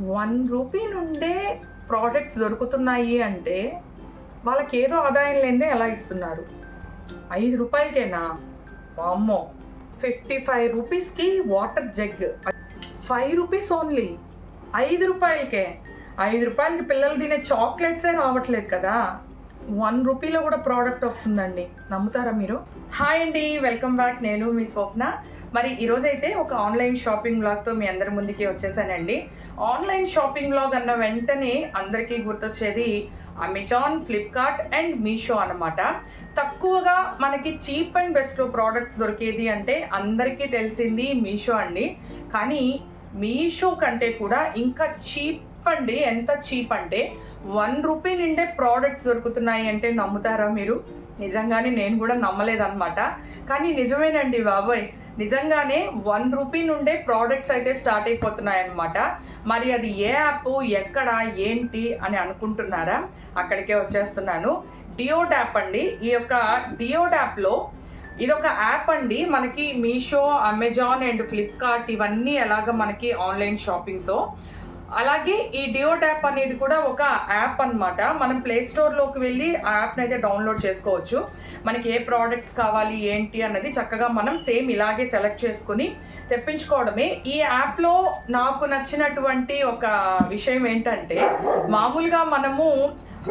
One rupee నుండే products దొరుకుతున్నాయి అంటే వాళ్ళకి ఏదో ఆదాయం లేదే ఎలా ఇస్తున్నారు? ఐదు రూపాయలకేనా? అమ్మో ఫిఫ్టీ ఫైవ్ రూపీస్కి water jug. Five rupees only ఐదు రూపాయలకే. ఐదు రూపాయలకి పిల్లలు తినే చాక్లెట్సే రావట్లేదు కదా. వన్ రూపీలో కూడా ప్రోడక్ట్ వస్తుందండి. నమ్ముతారా మీరు? హాయ్ అండి. Welcome back. నేను మీ స్వప్న. మరి ఈరోజైతే ఒక ఆన్లైన్ షాపింగ్ బ్లాగ్తో మీ అందరి ముందుకి వచ్చేసానండి. ఆన్లైన్ షాపింగ్ బ్లాగ్ అన్న వెంటనే అందరికీ గుర్తొచ్చేది అమెజాన్ ఫ్లిప్కార్ట్ అండ్ మీషో అనమాట తక్కువగా మనకి చీప్ అండ్ బెస్ట్ ప్రోడక్ట్స్ దొరికేది అంటే అందరికీ తెలిసింది మీషో అండి. కానీ మీషో కంటే కూడా ఇంకా చీప్ అండి. ఎంత చీప్ అంటే వన్ రూపీ నిండే ప్రోడక్ట్స్ దొరుకుతున్నాయి అంటే నమ్ముతారా మీరు? నిజంగానే నేను కూడా నమ్మలేదన్నమాట. కానీ నిజమేనండి బాబోయ్. నిజంగానే వన్ రూపీ నుండే ప్రోడక్ట్స్ అయితే స్టార్ట్ అయిపోతున్నాయి అనమాట మరి అది ఏ యాప్ ఎక్కడ ఏంటి అని అనుకుంటున్నారా? అక్కడికే వచ్చేస్తున్నాను. డియో యాప్ అండి. ఈ యొక్క డియో యాప్లో ఇది ఒక యాప్ అండి. మనకి మీషో అమెజాన్ అండ్ ఫ్లిప్కార్ట్ ఇవన్నీ ఎలాగ మనకి ఆన్లైన్ షాపింగ్స్ అలాగే ఈ డియో యాప్ అనేది కూడా ఒక యాప్ అన్నమాట. మనం ప్లే స్టోర్లోకి వెళ్ళి ఆ యాప్ని అయితే డౌన్లోడ్ చేసుకోవచ్చు. మనకి ఏ ప్రోడక్ట్స్ కావాలి ఏంటి అన్నది చక్కగా మనం సేమ్ ఇలాగే సెలెక్ట్ చేసుకుని తెప్పించుకోవడమే. ఈ యాప్లో నాకు నచ్చినటువంటి ఒక విషయం ఏంటంటే మామూలుగా మనము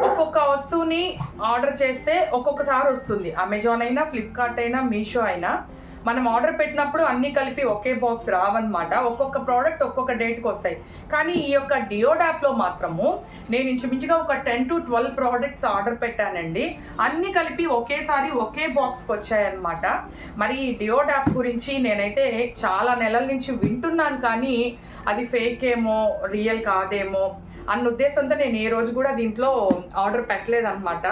ఒక్కొక్క వస్తువుని ఆర్డర్ చేస్తే ఒక్కొక్కసారి వస్తుంది. అమెజాన్ అయినా ఫ్లిప్కార్ట్ అయినా మీషో అయినా. మనం ఆర్డర్ పెట్టినప్పుడు అన్ని కలిపి ఒకే బాక్స్ రావన్నమాట. ఒక్కొక్క ప్రోడక్ట్ ఒక్కొక్క డేట్కి వస్తాయి. కానీ ఈ యొక్క డియోడ్ యాప్లో మాత్రము నేను ఇంచుమించుగా ఒక ten to twelve products order పెట్టానండి. అన్ని కలిపి ఒకేసారి ఒకే బాక్స్కి వచ్చాయన్నమాట. మరి ఈ డియోడ్ యాప్ గురించి నేనైతే చాలా నెలల నుంచి వింటున్నాను కానీ అది ఫేక్ ఏమో రియల్ కాదేమో అన్న ఉద్దేశంతో నేను ఏ రోజు కూడా దీంట్లో ఆర్డర్ పెట్టలేదన్నమాట.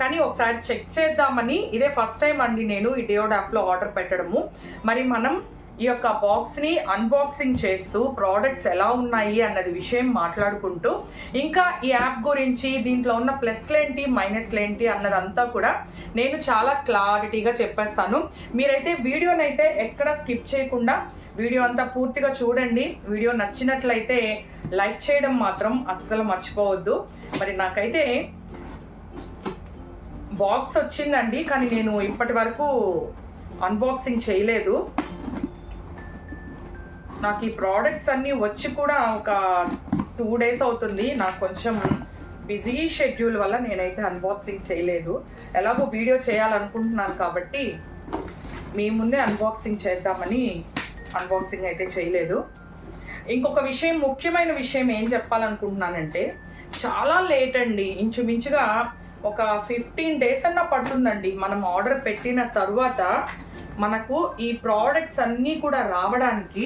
కానీ ఒకసారి చెక్ చేద్దామని ఇదే ఫస్ట్ టైం అండి నేను ఈ డియోడ్ యాప్లో ఆర్డర్ పెట్టడము. మరి మనం ఈ యొక్క బాక్స్ని అన్బాక్సింగ్ చేస్తూ ప్రోడక్ట్స్ ఎలా ఉన్నాయి అన్నది విషయం మాట్లాడుకుంటూ ఇంకా ఈ యాప్ గురించి దీంట్లో ఉన్న ప్లస్లేంటి మైనస్లేంటి అన్నదంతా కూడా నేను చాలా క్లారిటీగా చెప్పేస్తాను. మీరైతే వీడియోనైతే ఎక్కడ స్కిప్ చేయకుండా వీడియో అంతా పూర్తిగా చూడండి. వీడియో నచ్చినట్లయితే లైక్ చేయడం మాత్రం అస్సలు మర్చిపోవద్దు. మరి నాకైతే బాక్స్ వచ్చిందండి కానీ నేను ఇప్పటి వరకు అన్బాక్సింగ్ చేయలేదు. నాకు ఈ ప్రోడక్ట్స్ అన్నీ వచ్చి కూడా ఒక టూ డేస్ అవుతుంది. నాకు కొంచెం బిజీ షెడ్యూల్ వల్ల నేనైతే అన్బాక్సింగ్ చేయలేదు. ఎలాగో వీడియో చేయాలనుకుంటున్నాను కాబట్టి మీ ముందే అన్బాక్సింగ్ చేద్దామని అన్బాక్సింగ్ అయితే చేయలేదు. ఇంకొక విషయం ముఖ్యమైన విషయం ఏం చెప్పాలనుకుంటున్నానంటే చాలా లేట్ అండి. ఇంచుమించుగా ఒక ఫిఫ్టీన్ డేస్ అన్నా పడుతుందండి. మనం ఆర్డర్ పెట్టిన తర్వాత మనకు ఈ ప్రోడక్ట్స్ అన్నీ కూడా రావడానికి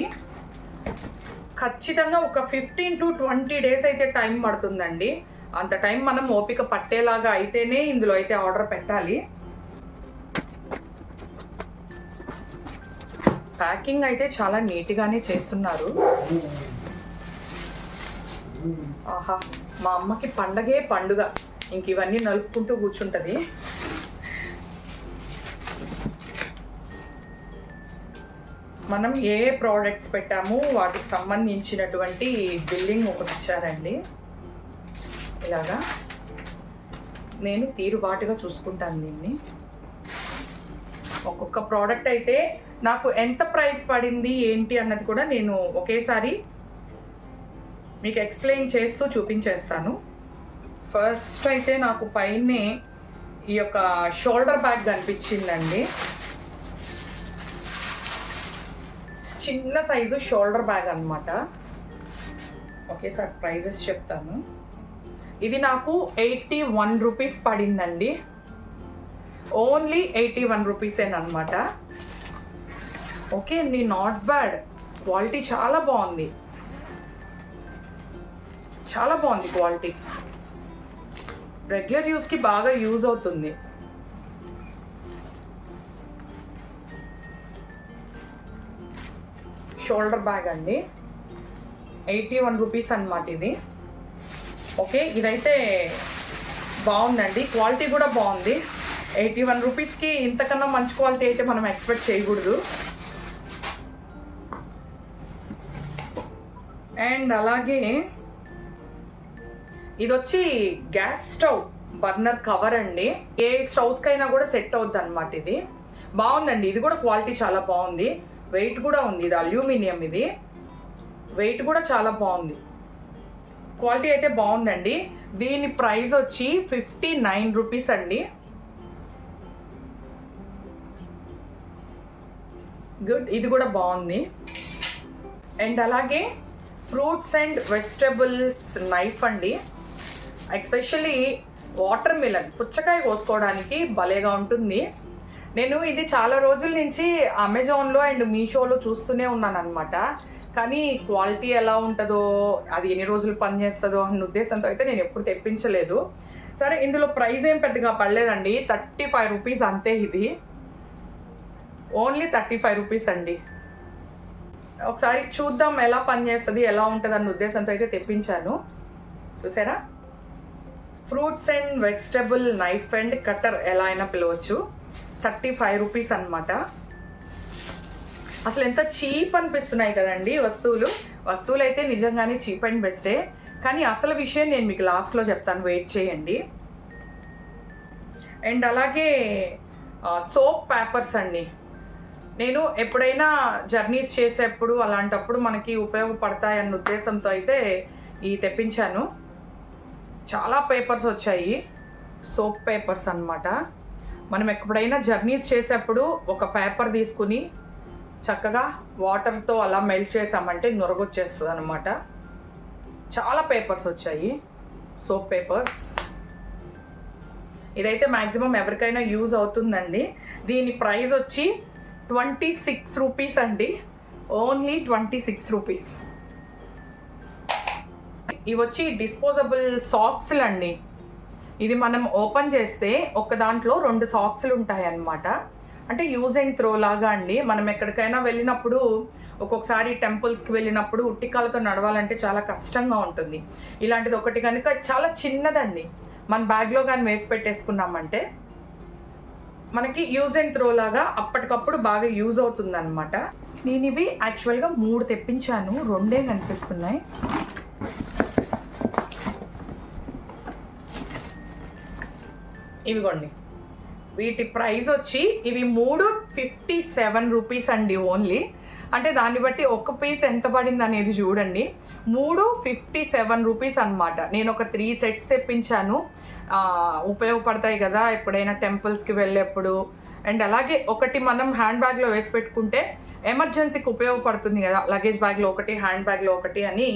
ఖచ్చితంగా ఒక ఫిఫ్టీన్ టు ట్వంటీ డేస్ అయితే టైం పడుతుందండి. అంత టైం మనం ఓపిక పట్టేలాగా అయితేనే ఇందులో అయితే ఆర్డర్ పెట్టాలి. ప్యాకింగ్ అయితే చాలా నీట్గానే చేస్తున్నారు. ఆహా మా అమ్మకి పండగే పండుగ. ఇంక ఇవన్నీ నలుపుకుంటూ కూర్చుంటుంది. మనం ఏ ఏ ప్రోడక్ట్స్ పెట్టాము వాటికి సంబంధించినటువంటి బిల్లింగ్ ఒకటి ఇచ్చారండి. ఇలాగా. నేను తీరుబాటుగా చూసుకుంటాను దీన్ని. ఒక్కొక్క ప్రోడక్ట్ అయితే నాకు ఎంత ప్రైస్ పడింది ఏంటి అన్నది కూడా నేను ఒకేసారి మీకు ఎక్స్ప్లెయిన్ చేస్తూ చూపించేస్తాను. ఫస్ట్ అయితే నాకు పైనే ఈ యొక్క షోల్డర్ బ్యాగ్ కనిపించిందండి. చిన్న సైజు షోల్డర్ బ్యాగ్ అనమాట ఒకేసారి ప్రైజెస్ చెప్తాను. ఇది నాకు ఎయిటీ వన్ రూపీస్ పడిందండి. ఓన్లీ ఎయిటీ వన్ రూపీసేనమాట ఓకే అండి నాట్ బ్యాడ్. క్వాలిటీ చాలా బాగుంది. చాలా బాగుంది క్వాలిటీ. రెగ్యులర్ యూస్కి బాగా యూజ్ అవుతుంది. షోల్డర్ బ్యాగ్ అండి. ఎయిటీ వన్ రూపీస్ అనమాట ఇది. ఓకే ఇదైతే బాగుందండి. క్వాలిటీ కూడా బాగుంది. ఎయిటీ వన్ రూపీస్కి ఇంతకన్నా మంచి క్వాలిటీ అయితే మనం ఎక్స్పెక్ట్ చేయకూడదు. అండ్ అలాగే ఇది వచ్చి గ్యాస్ స్టవ్ బర్నర్ కవర్ అండి. ఏ స్టవ్స్కైనా కూడా సెట్ అవుద్ది అనమాట ఇది. బాగుందండి. ఇది కూడా క్వాలిటీ చాలా బాగుంది. వెయిట్ కూడా ఉంది. ఇది అల్యూమినియం ఇది. వెయిట్ కూడా చాలా బాగుంది. క్వాలిటీ అయితే బాగుందండి. దీని ప్రైస్ వచ్చి ఫిఫ్టీ నైన్ రూపీస్ అండి. గుడ్. ఇది కూడా బాగుంది. అండ్ అలాగే ఫ్రూట్స్ అండ్ వెజిటబుల్స్ నైఫ్ అండి. ఎక్స్పెషల్లీ వాటర్ మిలన్ పుచ్చకాయ కోసుకోవడానికి భలేగా ఉంటుంది. నేను ఇది చాలా రోజుల నుంచి అమెజాన్లో అండ్ మీషోలో చూస్తూనే ఉన్నాను అనమాట కానీ క్వాలిటీ ఎలా ఉంటుందో అది ఎన్ని రోజులు పనిచేస్తుందో అన్న ఉద్దేశంతో అయితే నేను ఎప్పుడు తెప్పించలేదు. సరే ఇందులో ప్రైస్ ఏం పెద్దగా పడలేదండి. థర్టీ ఫైవ్ రూపీస్ అంతే ఇది. ఓన్లీ థర్టీ ఫైవ్ రూపీస్ అండి. ఒకసారి చూద్దాం ఎలా పనిచేస్తుంది ఎలా ఉంటుంది అన్న ఉద్దేశంతో అయితే తెప్పించాను. చూసారా? Fruits and vegetable knife and cutter ఎలా అయినా పిలవచ్చు. థర్టీ ఫైవ్ రూపీస్ అనమాట అసలు ఎంత చీప్ అనిపిస్తున్నాయి కదండి వస్తువులు. వస్తువులు అయితే నిజంగానే చీప్ అండ్ బెస్టే. కానీ అసలు విషయం నేను మీకు లాస్ట్లో చెప్తాను వెయిట్ చేయండి. అండ్ అలాగే సోప్ పేపర్స్ అండి. నేను ఎప్పుడైనా జర్నీస్ చేసేప్పుడు అలాంటప్పుడు మనకి ఉపయోగపడతాయన్న ఉద్దేశంతో అయితే ఈ తెప్పించాను. చాలా పేపర్స్ వచ్చాయి. సోప్ పేపర్స్ అన్నమాట. మనం ఎప్పుడైనా జర్నీస్ చేసేప్పుడు ఒక పేపర్ తీసుకుని చక్కగా వాటర్తో అలా మెల్ట్ చేసామంటే నొరగొచ్చేస్తుంది అనమాట చాలా పేపర్స్ వచ్చాయి. Soap papers. ఇదైతే మ్యాక్సిమం ఎవరికైనా యూజ్ అవుతుందండి. దీని ప్రైస్ వచ్చి ట్వంటీ సిక్స్ రూపీస్ అండి. Only twenty six rupees. ఇవి వచ్చి డిస్పోజబుల్ సాక్స్లు అండి ఇది మనం ఓపెన్ చేస్తే ఒక దాంట్లో రెండు సాక్స్లు ఉంటాయి అన్నమాట అంటే యూజ్ అండ్ త్రో లాగా అండి. మనం ఎక్కడికైనా వెళ్ళినప్పుడు ఒక్కొక్కసారి టెంపుల్స్కి వెళ్ళినప్పుడు ఉట్టికాలతో నడవాలంటే చాలా కష్టంగా ఉంటుంది. ఇలాంటిది ఒకటి కనుక చాలా చిన్నదండి. మన బ్యాగ్లో కానీ వేసి పెట్టేసుకున్నామంటే మనకి యూజ్ అండ్ త్రో లాగా అప్పటికప్పుడు బాగా యూజ్ అవుతుంది అనమాట నేను ఇవి యాక్చువల్గా మూడు తెప్పించాను. రెండే కనిపిస్తున్నాయి. ఇవిగోండి. వీటి ప్రైస్ వచ్చి ఇవి మూడు ఫిఫ్టీ సెవెన్ రూపీస్ అండి ఓన్లీ. అంటే దాన్ని బట్టి ఒక పీస్ ఎంత పడింది అనేది చూడండి. మూడు ఫిఫ్టీ సెవెన్ రూపీస్ అనమాట నేను ఒక త్రీ సెట్స్ తెప్పించాను. ఉపయోగపడతాయి కదా ఎప్పుడైనా టెంపుల్స్కి వెళ్ళేప్పుడు. అండ్ అలాగే ఒకటి మనం హ్యాండ్ బ్యాగ్లో వేసి పెట్టుకుంటే ఎమర్జెన్సీకి ఉపయోగపడుతుంది కదా. లగేజ్ బ్యాగ్లో ఒకటి హ్యాండ్ బ్యాగ్లో ఒకటి అని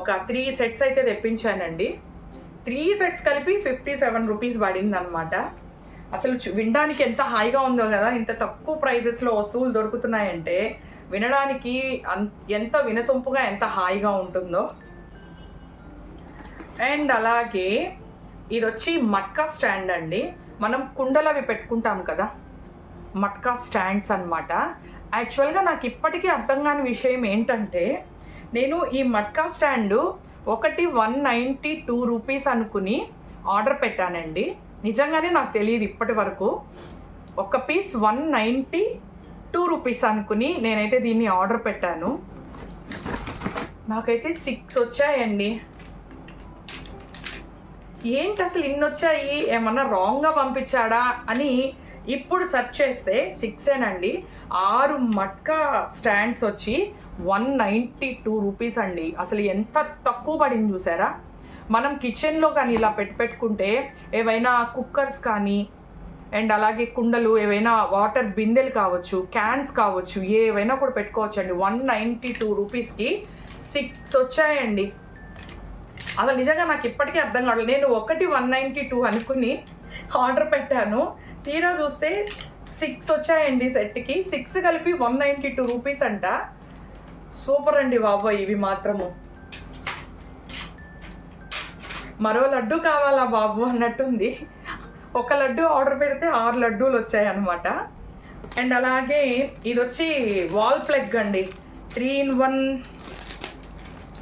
ఒక త్రీ సెట్స్ అయితే తెప్పించానండి. త్రీ సెట్స్ కలిపి ఫిఫ్టీ సెవెన్ రూపీస్ పడింది అనమాట అసలు వినడానికి ఎంత హాయిగా ఉందో కదా ఇంత తక్కువ ప్రైజెస్లో వస్తువులు దొరుకుతున్నాయంటే వినడానికి ఎంత వినసొంపుగా ఎంత హాయిగా ఉంటుందో. అండ్ అలాగే ఇది వచ్చి మట్కా స్టాండ్ అండి. మనం కుండలు అవి పెట్టుకుంటాం కదా మట్కా స్టాండ్స్ అన్నమాట. యాక్చువల్గా నాకు ఇప్పటికీ అర్థం కాని విషయం ఏంటంటే నేను ఈ మట్కా స్టాండు ఒకటి వన్ నైంటీ టూ రూపీస్ అనుకుని ఆర్డర్ పెట్టానండి. నిజంగానే నాకు తెలియదు ఇప్పటి వరకు. ఒక piece one ninety two rupees అనుకుని నేనైతే దీన్ని ఆర్డర్ పెట్టాను. నాకైతే సిక్స్ వచ్చాయండి. ఏంటి అసలు ఇన్ని వచ్చాయి? ఏమన్నా రాంగ్గా పంపించాడా అని ఇప్పుడు సెర్చ్ చేస్తే సిక్సేనండి. ఆరు మట్కా స్టాండ్స్ వచ్చి వన్ నైంటీ టూ రూపీస్ అండి. అసలు ఎంత తక్కువ పడింది చూసారా? మనం కిచెన్లో కానీ ఇలా పెట్టి పెట్టుకుంటే ఏవైనా కుక్కర్స్ కానీ అండ్ అలాగే కుండలు ఏవైనా వాటర్ బిందెలు కావచ్చు క్యాన్స్ కావచ్చు ఏవైనా కూడా పెట్టుకోవచ్చు అండి వన్ నైంటీ టూ రూపీస్కి సిక్స్ వచ్చాయండి. అసలు నిజంగా నాకు ఇప్పటికీ అర్థం కావట్లేదు. నేను ఒకటి వన్ నైంటీ టూ అనుకుని ఆర్డర్ పెట్టాను. తీరా చూస్తే సిక్స్ వచ్చాయండి సెట్కి. సిక్స్ కలిపి వన్ నైంటీ టూ రూపీస్ అంట. సూపర్ అండి బాబోయ్ ఇవి మాత్రము. మరో లడ్డు కావాలా బాబు అన్నట్టుంది. ఒక లడ్డు ఆర్డర్ పెడితే ఆరు లడ్డూలు వచ్చాయి అనమాట అండ్ అలాగే ఇది వచ్చి వాల్ ప్లగ్ అండి. Three in one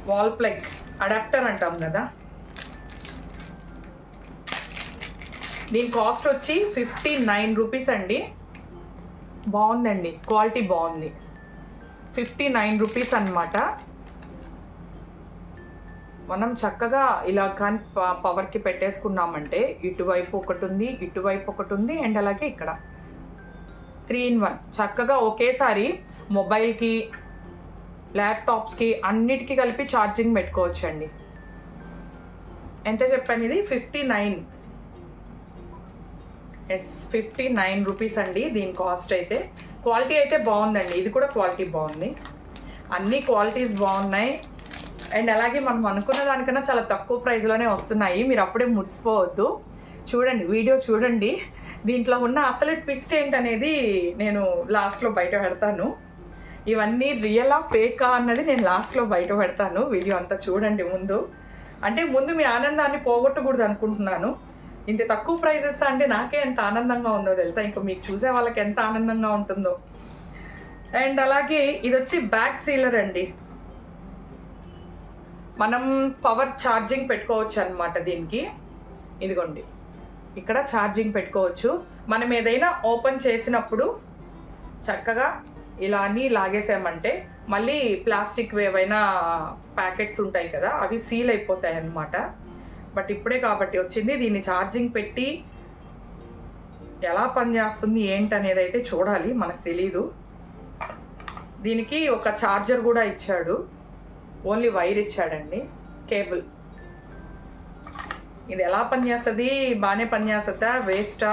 wall plug. Adapter అంటాం కదా. దీని కాస్ట్ వచ్చి ఫిఫ్టీ నైన్ రూపీస్ అండి. బాగుందండి క్వాలిటీ బాగుంది. ఫిఫ్టీ నైన్ రూపీస్ అనమాట మనం చక్కగా ఇలా కానీ ప- పవర్కి పెట్టేసుకున్నామంటే ఇటువైపు ఒకటి ఉంది ఇటువైపు ఒకటి ఉంది అండ్ అలాగే ఇక్కడ. Three in one. చక్కగా ఒకేసారి మొబైల్కి ల్యాప్టాప్స్కి అన్నిటికీ కలిపి ఛార్జింగ్ పెట్టుకోవచ్చండి. ఎంత చెప్పాను ఇది fifty nine. Yes fifty nine rupees అండి దీని కాస్ట్ అయితే. క్వాలిటీ అయితే బాగుందండి. ఇది కూడా క్వాలిటీ బాగుంది. అన్ని క్వాలిటీస్ బాగున్నాయి. అండ్ అలాగే మనం అనుకున్న దానికన్నా చాలా తక్కువ ప్రైస్లోనే వస్తున్నాయి. మీరు అప్పుడే ముడిసిపోవద్దు చూడండి వీడియో చూడండి. దీంట్లో ఉన్న అసలు ట్విస్ట్ ఏంటనేది నేను లాస్ట్లో బయట పెడతాను. ఇవన్నీ రియలా ఫేకా అన్నది నేను లాస్ట్లో బయట పెడతాను. వీడియో అంతా చూడండి ముందు. అంటే ముందు మీ ఆనందాన్ని పోగొట్టకూడదు అనుకుంటున్నాను ఇంత తక్కువ ప్రైజెస్ అంటే నాకే ఎంత ఆనందంగా ఉందో తెలుసా? ఇంకా మీకు చూసే వాళ్ళకి ఎంత ఆనందంగా ఉంటుందో. అండ్ అలాగే ఇది వచ్చి బ్యాక్ సీలర్ అండి. మనం పవర్ ఛార్జింగ్ పెట్టుకోవచ్చు అనమాట దీనికి. ఇదిగోండి. ఇక్కడ ఛార్జింగ్ పెట్టుకోవచ్చు. మనం ఏదైనా ఓపెన్ చేసినప్పుడు చక్కగా ఇలా అన్నీ లాగేసామంటే మళ్ళీ ప్లాస్టిక్ ఏవైనా ప్యాకెట్స్ ఉంటాయి కదా అవి సీల్ అయిపోతాయి అన్నమాట బట్ ఇప్పుడే కాబట్టి వచ్చింది. దీన్ని ఛార్జింగ్ పెట్టి ఎలా పనిచేస్తుంది ఏంటనేది అయితే చూడాలి. మనకు తెలీదు. దీనికి ఒక ఛార్జర్ కూడా ఇచ్చాడు. ఓన్లీ వైర్ ఇచ్చాడండి. కేబుల్. ఇది ఎలా పనిచేస్తుంది బాగానే పనిచేస్తుందా వేస్టా?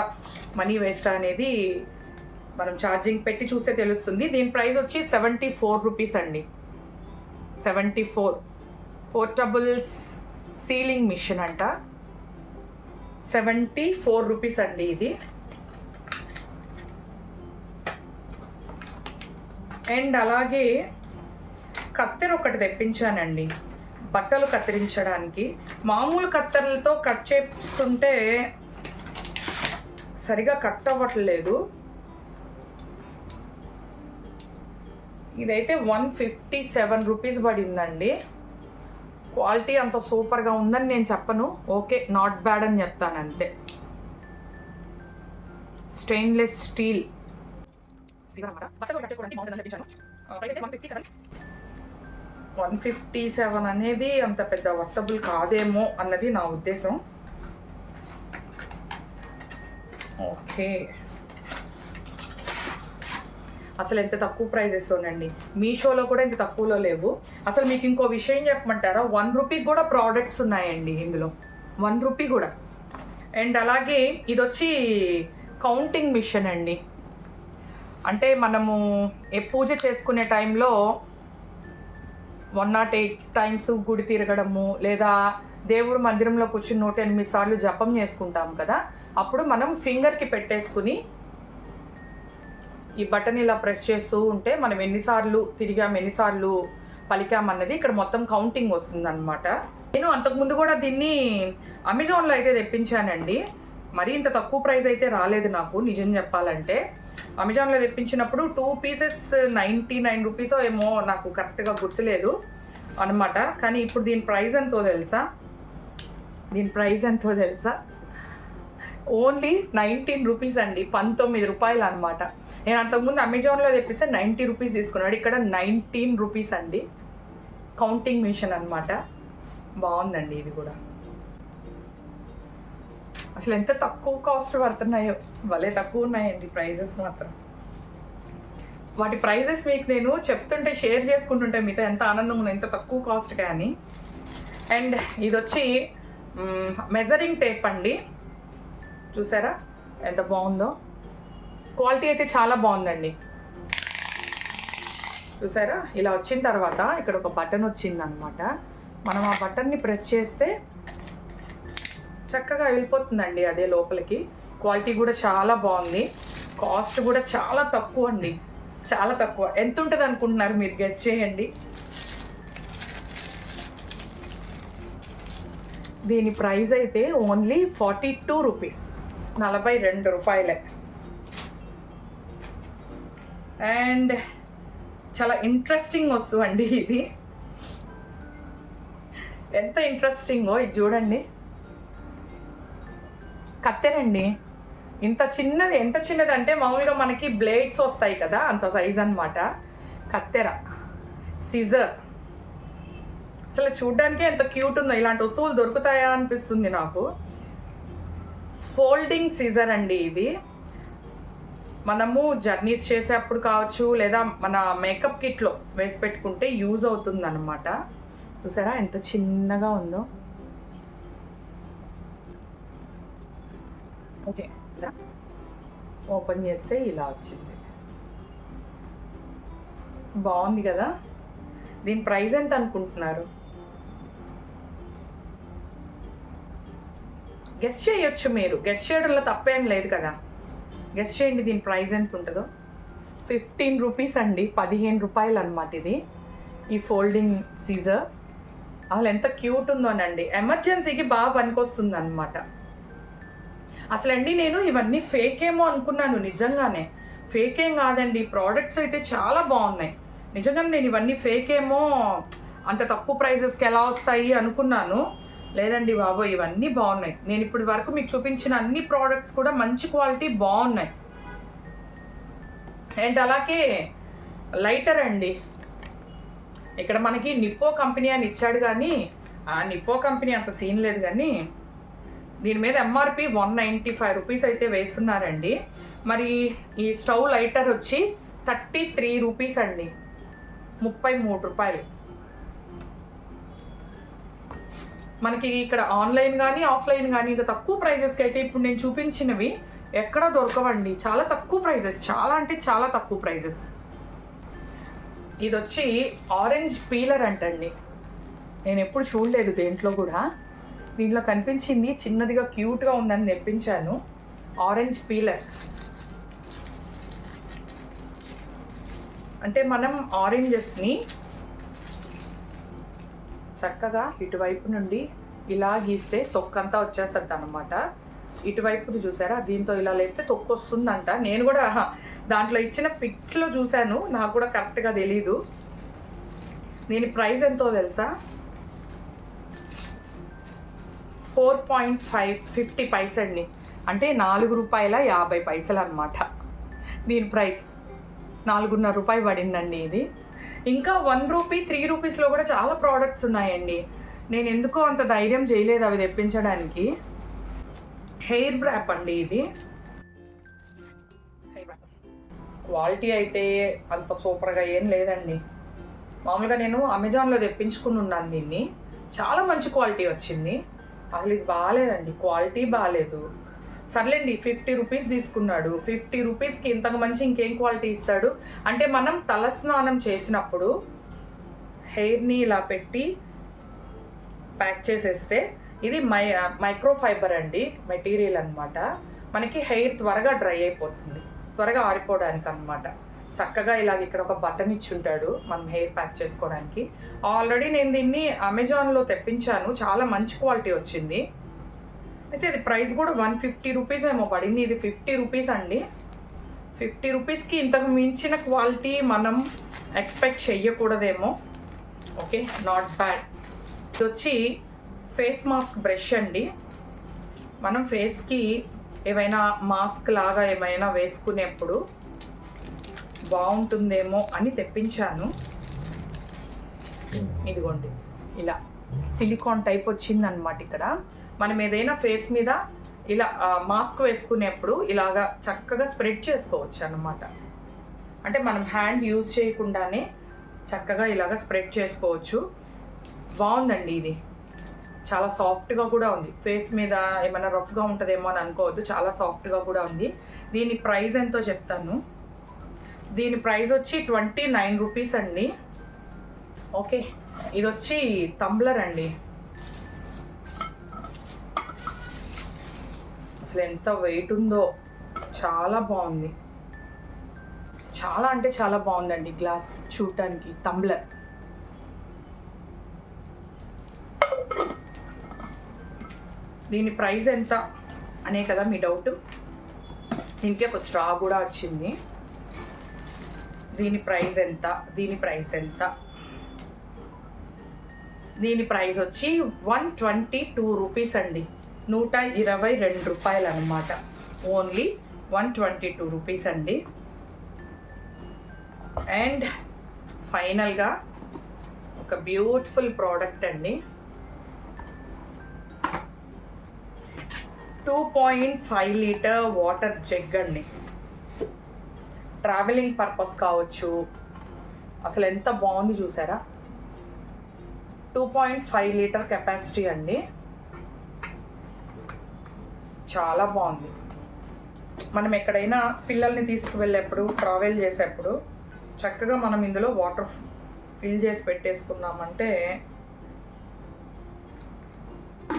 మనీ వేస్టా అనేది మనం ఛార్జింగ్ పెట్టి చూస్తే తెలుస్తుంది. దీని ప్రైస్ వచ్చి సెవెంటీ ఫోర్ రూపీస్ అండి. Seventy four. Portables sealing machine అంట. సెవెంటీ ఫోర్ రూపీస్ అండి ఇది. అండ్ అలాగే కత్తెర ఒకటి తెప్పించానండి. బట్టలు కత్తిరించడానికి. మామూలు కత్తెరలతో కట్ చేస్తుంటే సరిగా కట్ అవ్వట్లేదు. ఇదైతే వన్ ఫిఫ్టీ సెవెన్ రూపీస్ పడిందండి. క్వాలిటీ అంత సూపర్గా ఉందని నేను చెప్పను. ఓకే నాట్ బ్యాడ్ అని చెప్తాను అంతే. Stainless steel. One fifty seven అనేది అంత పెద్ద వర్తబుల్ కాదేమో అన్నది నా ఉద్దేశం. ఓకే. అసలు ఎంత తక్కువ ప్రైజెస్ ఉండండి మీషోలో కూడా ఇంత తక్కువలో లేవు. అసలు మీకు ఇంకో విషయం చెప్పమంటారా? వన్ రూపీకి కూడా ప్రోడక్ట్స్ ఉన్నాయండి ఇందులో. వన్ రూపీ కూడా. అండ్ అలాగే ఇది వచ్చి కౌంటింగ్ మిషన్ అండి. అంటే మనము ఏ పూజ చేసుకునే టైంలో వన్ నాట్ ఎయిట్ టైమ్స్ గుడి తిరగడము లేదా దేవుడు మందిరంలో కూర్చుని నూట ఎనిమిది సార్లు జపం చేసుకుంటాం కదా? అప్పుడు మనం ఫింగర్కి పెట్టేసుకుని ఈ బటన్ ఇలా ప్రెస్ చేస్తూ ఉంటే మనం ఎన్నిసార్లు తిరిగాం ఎన్నిసార్లు పలికామన్నది ఇక్కడ మొత్తం కౌంటింగ్ వస్తుంది అనమాట నేను అంతకుముందు కూడా దీన్ని అమెజాన్లో అయితే తెప్పించానండి. మరీ ఇంత తక్కువ ప్రైస్ అయితే రాలేదు నాకు నిజం చెప్పాలంటే. అమెజాన్లో తెప్పించినప్పుడు two pieces ninety nine rupees ఏమో నాకు కరెక్ట్గా గుర్తులేదు అనమాట కానీ ఇప్పుడు దీని ప్రైస్ ఎంతో తెలుసా? దీని ప్రైస్ ఎంతో తెలుసా? ఓన్లీ నైన్టీన్ రూపీస్ అండి పంతొమ్మిది రూపాయలు అనమాట నేను అంతకుముందు అమెజాన్లో తెప్పిస్తే నైంటీ రూపీస్ తీసుకున్నాడు. ఇక్కడ నైన్టీన్ రూపీస్ అండి. కౌంటింగ్ మిషన్ అనమాట బాగుందండి ఇది కూడా. అసలు ఎంత తక్కువ కాస్ట్ పడుతున్నాయో. భలే తక్కువ ఉన్నాయండి ప్రైజెస్ మాత్రం. వాటి ప్రైజెస్ మీకు నేను చెప్తుంటే షేర్ చేసుకుంటుంటే మీతో ఎంత ఆనందం ఉంది ఎంత తక్కువ కాస్ట్ కానీ. అండ్ ఇది వచ్చి మెజరింగ్ టేప్ అండి. చూసారా? ఎంత బాగుందో. క్వాలిటీ అయితే చాలా బాగుందండి. చూసారా? ఇలా వచ్చిన తర్వాత ఇక్కడ ఒక బటన్ వచ్చిందనమాట. మనం ఆ బటన్ని ప్రెస్ చేస్తే చక్కగా వెళ్ళిపోతుందండి అదే లోపలికి. క్వాలిటీ కూడా చాలా బాగుంది. కాస్ట్ కూడా చాలా తక్కువ అండి. చాలా తక్కువ. ఎంత ఉంటుంది అనుకుంటున్నారు మీరు గెస్ట్ చేయండి. దీని ప్రైస్ అయితే ఓన్లీ ఫార్టీ టూ రూపీస్. నలభై రెండు రూపాయలే. అండ్ చాలా ఇంట్రెస్టింగ్ వస్తువు అండి ఇది. ఎంత ఇంట్రెస్టింగో ఇది చూడండి. కత్తెరండి. ఇంత చిన్నది ఎంత చిన్నది అంటే మామూలుగా మనకి బ్లేడ్స్ వస్తాయి కదా అంత సైజ్ అన్నమాట. కత్తెర సిజర్ అసలు చూడ్డానికి ఎంత క్యూట్ ఉందో ఇలాంటి వస్తువులు దొరుకుతాయా అనిపిస్తుంది నాకు. ఫోల్డింగ్ సీజర్ అండి ఇది. మనము జర్నీస్ చేసేటప్పుడు కావచ్చు లేదా మన మేకప్ కిట్లో వేసి పెట్టుకుంటే యూజ్ అవుతుంది అనమాట చూసారా ఎంత చిన్నగా ఉందో. ఓకే. ఓపెన్ చేస్తే ఇలా వచ్చింది. బాగుంది కదా. దీని ప్రైస్ ఎంత అనుకుంటున్నారు? గెస్ట్ చేయొచ్చు మీరు. గెస్ట్ చేయడంలో తప్పేం లేదు కదా. గెస్ట్ చేయండి దీని ప్రైస్ ఎంత ఉంటుందో. ఫిఫ్టీన్ రూపీస్ అండి. పదిహేను రూపాయలు అనమాట ఇది. ఈ ఫోల్డింగ్ సీజర్ అసలు ఎంత క్యూట్ ఉందోనండి. ఎమర్జెన్సీకి బాగా పనికొస్తుంది అనమాట అసలండి నేను ఇవన్నీ ఫేక్ ఏమో అనుకున్నాను నిజంగానే. ఫేక్ ఏం కాదండి. ప్రోడక్ట్స్ అయితే చాలా బాగున్నాయి. నిజంగా నేను ఇవన్నీ ఫేక్ ఏమో అంత తక్కువ ప్రైజెస్కి ఎలా వస్తాయి అనుకున్నాను. లేదండి బాబు ఇవన్నీ బాగున్నాయి. నేను ఇప్పటి వరకు మీకు చూపించిన అన్ని ప్రోడక్ట్స్ కూడా మంచి క్వాలిటీ బాగున్నాయి. అండ్ అలాగే లైటర్ అండి. ఇక్కడ మనకి నిప్పో కంపెనీ అని ఇచ్చాడు కానీ ఆ నిప్పో కంపెనీ అంత సీన్ లేదు కానీ దీని మీద MRP one ninety five rupees అయితే వేస్తున్నారండి. మరి ఈ స్టవ్ లైటర్ వచ్చి థర్టీ త్రీ రూపీస్ అండి. ముప్పై మూడు రూపాయలు. మనకి ఇక్కడ ఆన్లైన్ కానీ ఆఫ్లైన్ కానీ ఇంకా తక్కువ ప్రైజెస్కి అయితే ఇప్పుడు నేను చూపించినవి ఎక్కడ దొరకవండి. చాలా తక్కువ ప్రైజెస్ చాలా అంటే చాలా తక్కువ ప్రైజెస్ ఇది వచ్చి ఆరెంజ్ పీలర్ అంటండి. నేను ఎప్పుడు చూడలేదు దేంట్లో కూడా. దీంట్లో కనిపించింది చిన్నదిగా క్యూట్గా ఉందని తెప్పించాను. ఆరెంజ్ పీలర్ అంటే మనం ఆరెంజెస్ని చక్కగా ఇటువైపు నుండి ఇలా గీస్తే తొక్కంతా వచ్చేస్తుంది అనమాట ఇటువైపుది చూసారా? దీంతో ఇలా లేపితే తొక్కు వస్తుందంట నేను కూడా దాంట్లో ఇచ్చిన పిక్స్లో చూశాను. నాకు కూడా కరెక్ట్గా తెలీదు. దీని ప్రైస్ ఎంతో తెలుసా? Four point five fifty paise అండి. అంటే నాలుగు రూపాయల యాభై పైసలు అనమాట దీని ప్రైస్ నాలుగున్నర రూపాయి పడిందండి ఇది. ఇంకా వన్ రూపీ త్రీ రూపీస్లో కూడా చాలా ప్రోడక్ట్స్ ఉన్నాయండి. నేను ఎందుకో అంత ధైర్యం చేయలేదు అవి తెప్పించడానికి. హెయిర్ బ్రాప్ అండి ఇది. క్వాలిటీ అయితే అంత సూపర్గా ఏం లేదండి. మామూలుగా నేను అమెజాన్లో తెప్పించుకుని ఉన్నాను దీన్ని. చాలా మంచి క్వాలిటీ వచ్చింది. అసలు ఇది బాగాలేదండి. క్వాలిటీ బాగాలేదు. సర్లేండి ఫిఫ్టీ రూపీస్ తీసుకున్నాడు. ఫిఫ్టీ రూపీస్కి ఇంతకు మంచి ఇంకేం క్వాలిటీ ఇస్తాడు? అంటే మనం తలస్నానం చేసినప్పుడు హెయిర్ని ఇలా పెట్టి ప్యాక్ చేసేస్తే ఇది మై మైక్రో ఫైబర్ అండి మెటీరియల్ అనమాట మనకి హెయిర్ త్వరగా డ్రై అయిపోతుంది. త్వరగా ఆరిపోవడానికి అన్నమాట చక్కగా ఇలాగ ఇక్కడ ఒక బటన్ ఇచ్చి ఉంటాడు మనం హెయిర్ ప్యాక్ చేసుకోవడానికి. ఆల్రెడీ నేను దీన్ని అమెజాన్లో తెప్పించాను. చాలా మంచి క్వాలిటీ వచ్చింది. అయితే ఇది ప్రైస్ కూడా వన్ ఫిఫ్టీ రూపీస్ ఏమో పడింది. ఇది ఫిఫ్టీ రూపీస్ అండి. ఫిఫ్టీ రూపీస్కి ఇంతకు మించిన క్వాలిటీ మనం ఎక్స్పెక్ట్ చెయ్యకూడదేమో. Okay not bad. ఇది వచ్చి ఫేస్ మాస్క్ బ్రష్ అండి. మనం ఫేస్కి ఏమైనా మాస్క్ లాగా ఏమైనా వేసుకునేప్పుడు బాగుంటుందేమో అని తెప్పించాను. ఇదిగోండి ఇలా సిలికాన్ టైప్ వచ్చింది అనమాట ఇక్కడ. మనం ఏదైనా ఫేస్ మీద ఇలా మాస్క్ వేసుకునేప్పుడు ఇలాగా చక్కగా స్ప్రెడ్ చేసుకోవచ్చు అన్నమాట. అంటే మనం హ్యాండ్ యూజ్ చేయకుండానే చక్కగా ఇలాగ స్ప్రెడ్ చేసుకోవచ్చు. బాగుందండి ఇది. చాలా సాఫ్ట్గా కూడా ఉంది. ఫేస్ మీద ఏమైనా రఫ్గా ఉంటుందేమో అని అనుకోవద్దు. చాలా సాఫ్ట్గా కూడా ఉంది. దీని ప్రైస్ ఎంతో చెప్తాను. దీని ప్రైస్ వచ్చి ట్వంటీ నైన్ రూపీస్ అండి. ఓకే. ఇది వచ్చి తంబ్లర్ అండి. అసలు ఎంత వెయిట్ ఉందో. చాలా బాగుంది. చాలా అంటే చాలా బాగుందండి గ్లాస్ చూడటానికి తంబ్లర్ దీని ప్రైస్ ఎంత అనే కదా మీ డౌట్ దీనికి ఒక స్ట్రా కూడా వచ్చింది. దీని ప్రైస్ ఎంత దీని ప్రైస్ ఎంత? దీని ప్రైస్ వచ్చి వన్ ట్వంటీ టూ రూపీస్ అండి. నూట ఇరవై రెండు రూపాయలు అనమాట only one twenty two rupees అండి. అండ్ ఫైనల్గా ఒక బ్యూటిఫుల్ ప్రోడక్ట్ అండి. Two point five litre water jug అండి. ట్రావెలింగ్ పర్పస్ కావచ్చు. అసలు ఎంత బాగుంది చూసారా? Two point five litre capacity అండి. చాలా బాగుంది. మనం ఎక్కడైనా పిల్లల్ని తీసుకువెళ్ళేప్పుడు ట్రావెల్ చేసేప్పుడు చక్కగా మనం ఇందులో వాటర్ ఫిల్ చేసి పెట్టేసుకున్నామంటే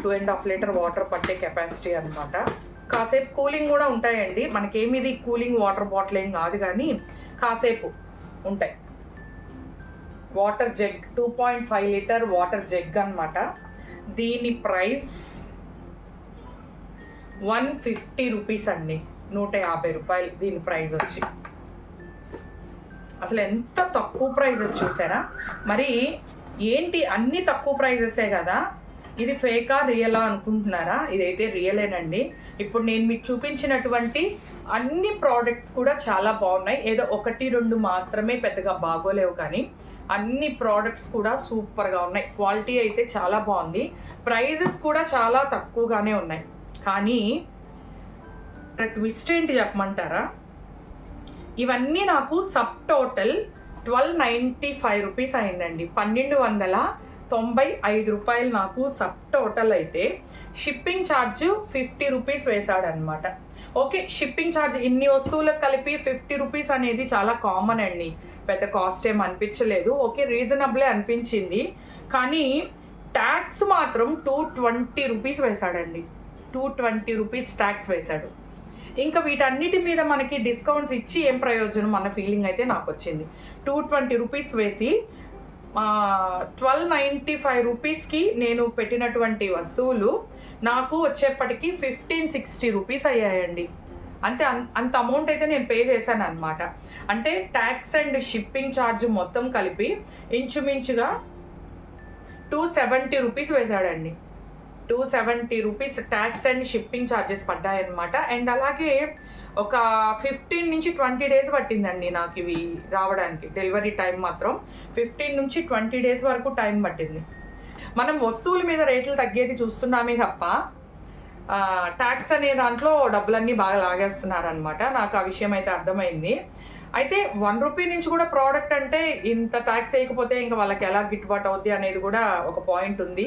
two and half litre water పట్టే కెపాసిటీ అనమాట కాసేపు కూలింగ్ కూడా ఉంటాయండి. మనకేమిది కూలింగ్ వాటర్ బాటిల్ ఏం కాదు కానీ కాసేపు ఉంటాయి. Water jug two point five litre water jug అనమాట దీని ప్రైస్ వన్ ఫిఫ్టీ రూపీస్ అండి. నూట యాభై రూపాయలు దీని ప్రైస్ వచ్చి. అసలు ఎంత తక్కువ ప్రైజెస్ చూసారా? మరి ఏంటి అన్ని తక్కువ ప్రైజెసే కదా? ఇది ఫేకా రియలా అనుకుంటున్నారా? ఇదైతే రియలేనండి. ఇప్పుడు నేను మీకు చూపించినటువంటి అన్ని ప్రోడక్ట్స్ కూడా చాలా బాగున్నాయి. ఏదో ఒకటి రెండు మాత్రమే పెద్దగా బాగోలేవు కానీ అన్ని ప్రోడక్ట్స్ కూడా సూపర్గా ఉన్నాయి. క్వాలిటీ అయితే చాలా బాగుంది. ప్రైజెస్ కూడా చాలా తక్కువగానే ఉన్నాయి. కానీ ట్విస్ట్ ఏంటి చెప్పమంటారా? ఇవన్నీ నాకు subtotal twelve ninety five rupees అయిందండి. పన్నెండు వందల తొంభై ఐదు రూపాయలు నాకు సబ్ టోటల్ అయితే షిప్పింగ్ ఛార్జ్ ఫిఫ్టీ రూపీస్ వేశాడనమాట ఓకే షిప్పింగ్ ఛార్జ్ ఇన్ని వస్తువులకు కలిపి ఫిఫ్టీ రూపీస్ అనేది చాలా కామన్ అండి. పెద్ద కాస్ట్ ఏం అనిపించలేదు. ఓకే రీజనబులే అనిపించింది. కానీ ట్యాక్స్ మాత్రం టూ ట్వంటీ రూపీస్ వేశాడండి. టూ ట్వంటీ రూపీస్ ట్యాక్స్ వేశాడు. ఇంకా వీటన్నిటి మీద మనకి డిస్కౌంట్స్ ఇచ్చి ఏం ప్రయోజనం అన్న ఫీలింగ్ అయితే నాకు వచ్చింది. టూ ట్వంటీ రూపీస్ వేసి ట్వెల్వ్ నైంటీ ఫైవ్ రూపీస్కి నేను పెట్టినటువంటి వస్తువులు నాకు వచ్చేప్పటికి ఫిఫ్టీన్ సిక్స్టీ రూపీస్ అయ్యాయండి. అంతే అంత అమౌంట్ అయితే నేను పే చేశాను అనమాట అంటే ట్యాక్స్ అండ్ షిప్పింగ్ ఛార్జ్ మొత్తం కలిపి ఇంచుమించుగా two seventy rupees వేశాడండి. Two seventy rupees tax and shipping charges పడ్డాయన్నమాట. And అలాగే ఒక ఫిఫ్టీన్ నుంచి ట్వంటీ డేస్ పట్టిందండి నాకు ఇవి రావడానికి. డెలివరీ టైం మాత్రం ఫిఫ్టీన్ నుంచి ట్వంటీ డేస్ వరకు టైం పట్టింది. మనం వస్తువుల మీద రేట్లు తగ్గేది చూస్తున్నామే తప్ప ట్యాక్స్ అనే దాంట్లో డబ్బులన్నీ బాగా లాగేస్తున్నారనమాట నాకు ఆ విషయం అయితే అర్థమైంది. అయితే వన్ రూపీ నుంచి కూడా ప్రోడక్ట్ అంటే ఇంత ట్యాక్స్ వేయకపోతే ఇంకా వాళ్ళకి ఎలా గిట్టుబాటు అవుద్ది అనేది కూడా ఒక పాయింట్ ఉంది.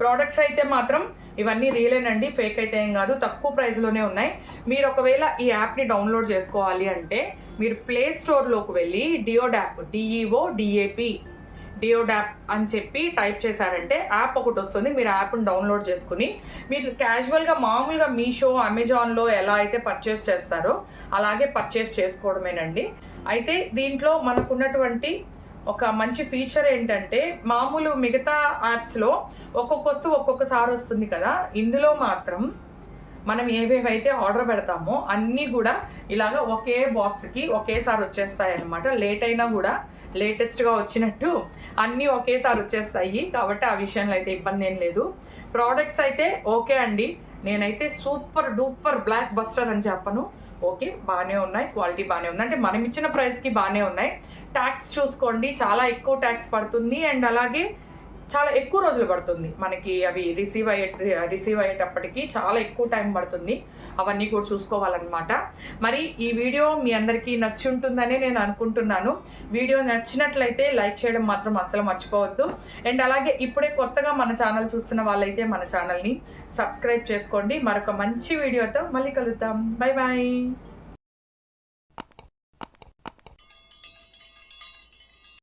ప్రోడక్ట్స్ అయితే మాత్రం ఇవన్నీ రియలేనండి ఫేక్ అయితే ఏం కాదు తక్కువ ప్రైస్లోనే ఉన్నాయి. మీరు ఒకవేళ ఈ యాప్ని డౌన్లోడ్ చేసుకోవాలి అంటే మీరు ప్లే స్టోర్లోకి వెళ్ళి డియోడాప్ డిఈఓ డిఏపి డియోడాప్ అని చెప్పి టైప్ చేశారంటే యాప్ ఒకటి వస్తుంది మీరు యాప్ని డౌన్లోడ్ చేసుకుని మీరు క్యాజువల్గా మామూలుగా మీషో అమెజాన్లో ఎలా అయితే పర్చేస్ చేస్తారో అలాగే పర్చేస్ చేసుకోవడమేనండి. అయితే దీంట్లో మనకున్నటువంటి ఒక మంచి ఫీచర్ ఏంటంటే మామూలు మిగతా యాప్స్లో ఒక్కొక్క వస్తువు ఒక్కొక్కసారి వస్తుంది కదా. ఇందులో మాత్రం మనం ఏవేవైతే ఆర్డర్ పెడతామో అన్నీ కూడా ఇలాగ ఒకే బాక్స్కి ఒకేసారి వచ్చేస్తాయి అనమాట లేట్ అయినా కూడా లేటెస్ట్గా వచ్చినట్టు అన్నీ ఒకేసారి వచ్చేస్తాయి. కాబట్టి ఆ విషయంలో అయితే ఇబ్బంది ఏం లేదు. ప్రోడక్ట్స్ అయితే ఓకే అండి. నేనైతే సూపర్ డూపర్ బ్లాక్ బస్టర్ అని చెప్పను. ఓకే బాగానే ఉన్నాయి క్వాలిటీ బాగానే ఉంది. అంటే మనం ఇచ్చిన ప్రైస్కి బాగానే ఉన్నాయి. ట్యాక్స్ చూసుకోండి చాలా ఎక్కువ ట్యాక్స్ పడుతుంది. అండ్ అలాగే చాలా ఎక్కువ రోజులు పడుతుంది. మనకి అవి రిసీవ్ అయ్యే రిసీవ్ అయ్యేటప్పటికి చాలా ఎక్కువ టైం పడుతుంది. అవన్నీ కూడా చూసుకోవాలన్నమాట. మరి ఈ వీడియో మీ అందరికీ నచ్చి ఉంటుందని నేను అనుకుంటున్నాను. వీడియో నచ్చినట్లయితే లైక్ చేయడం మాత్రం అస్సలు మర్చిపోవద్దు. అండ్ అలాగే ఇప్పుడే కొత్తగా మన ఛానల్ చూస్తున్న వాళ్ళైతే మన ఛానల్ని సబ్స్క్రైబ్ చేసుకోండి. మరొక మంచి వీడియోతో మళ్ళీ కలుద్దాం. Bye bye.